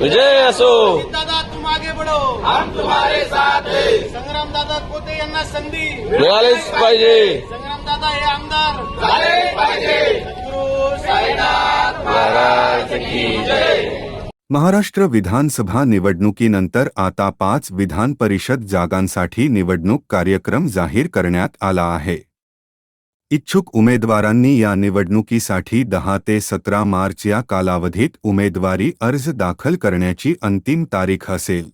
विजय असो। दादा तुम आगे बढ़ो। हम तुम्हारे साथ संग्राम दादा कोते यांना संधी। मिळालेच पाहिजे। संग्राम दादा हे आमदार। झाले पाहिजे। साईनाथ महाराज की जय। महाराष्ट्र विधानसभा निवडणुकीनंतर आता पाच विधान परिषद जागांसाठी निवडणूक कार्यक्रम जाहीर करण्यात आला आहे. इच्छुक उमेदवारांनी या निवडणुकीसाठी दहा ते सतरा मार्च या कालावधीत उमेदवारी अर्ज दाखल करण्याची अंतिम तारीख असेल.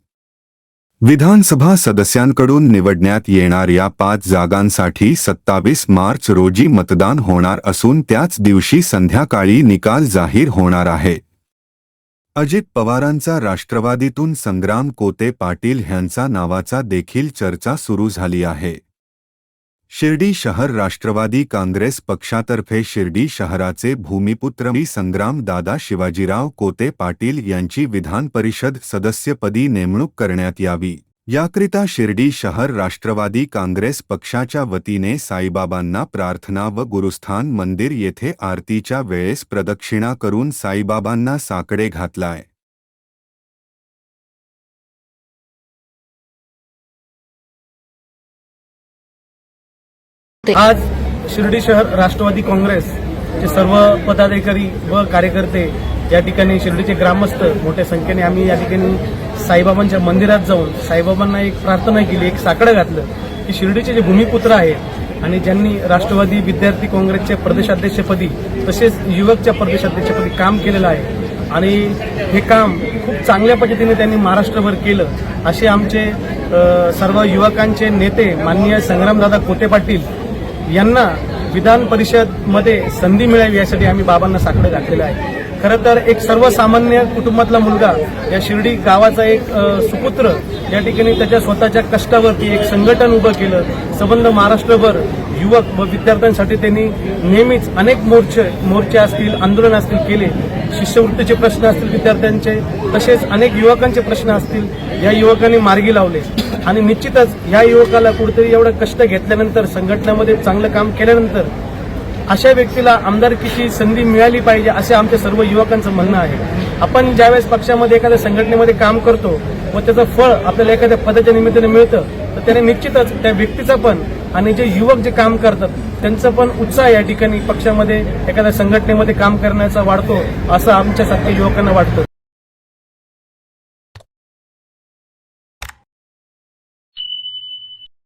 विधानसभा सदस्यांकडून निवडण्यात येणाऱ्या पाच जागांसाठी सत्तावीस मार्च रोजी मतदान होणार असून त्याच दिवशी संध्याकाळी निकाल जाहीर होणार आहे. अजित पवारांचा राष्ट्रवादीतून संग्राम कोते पाटील ह्यांचा नावाचा देखील चर्चा सुरू झाली आहे. शिर्डी शहर राष्ट्रवादी काँग्रेस पक्षातर्फे शिर्डी शहराचे भूमिपुत्र मी संग्राम दादा शिवाजीराव कोते पाटील यांची विधान परिषद सदस्यपदी नेमणूक करण्यात यावी. याकरिता शिर्डी शहर राष्ट्रवादी काँग्रेस पक्षाच्या वतीने साईबाबांना प्रार्थना व गुरुस्थान मंदिर येथे आरतीच्या वेळेस प्रदक्षिणा करून साईबाबांना साकडे घातलाय. आज शिर्डी शहर राष्ट्रवादी काँग्रेसचे सर्व पदाधिकारी व कार्यकर्ते या ठिकाणी शिर्डीचे ग्रामस्थ मोठ्या संख्येने आम्ही या ठिकाणी साईबाबांच्या मंदिरात जाऊन साईबाबांना एक प्रार्थना केली एक साकडं घातलं की शिर्डीचे जे भूमिपुत्र आहेत आणि ज्यांनी राष्ट्रवादी विद्यार्थी काँग्रेसच्या प्रदेशाध्यक्षपदी तसेच युवकच्या प्रदेशाध्यक्षपदी काम केलेलं आहे आणि हे काम खूप चांगल्या पद्धतीने त्यांनी महाराष्ट्रभर केलं असे आमचे सर्व युवकांचे नेते माननीय संग्रामदादा कोते पाटील यांना विधान परिषदमध्ये संधी मिळावी यासाठी आम्ही बाबांना साकडं घातलेलं आहे. खरं तर एक सर्वसामान्य कुटुंबातला मुलगा या शिर्डी गावाचा एक सुपुत्र या ठिकाणी त्याच्या स्वतःच्या कष्टावरती एक संघटन उभं केलं. संबंध महाराष्ट्रभर युवक व विद्यार्थ्यांसाठी त्यांनी नेहमीच अनेक मोर्चे मोर्चे असतील आंदोलन असतील केले. शिष्यवृत्तीचे प्रश्न असतील विद्यार्थ्यांचे तसेच अनेक युवकांचे प्रश्न असतील या युवकांनी मार्गी लावले. आणि निश्चितच या युवकाला कुठेतरी एवढं कष्ट घेतल्यानंतर संघटनेमध्ये चांगलं काम केल्यानंतर अशा व्यक्तीला आमदारकीची संधी मिळाली पाहिजे असे आमच्या सर्व युवकांचं म्हणणं आहे. आपण ज्यावेळेस पक्षामध्ये एखाद्या संघटनेमध्ये काम करतो व त्याचं फळ आपल्याला एखाद्या पदाच्या निमित्ताने मिळतं तर त्याने निश्चितच त्या व्यक्तीचं पण आणि जे युवक जे काम करतात त्यांचं पण उत्साह या ठिकाणी पक्षामध्ये एखाद्या संघटनेमध्ये काम करण्याचा वाढतो असं आमच्यासारख्या युवकांना वाटतं.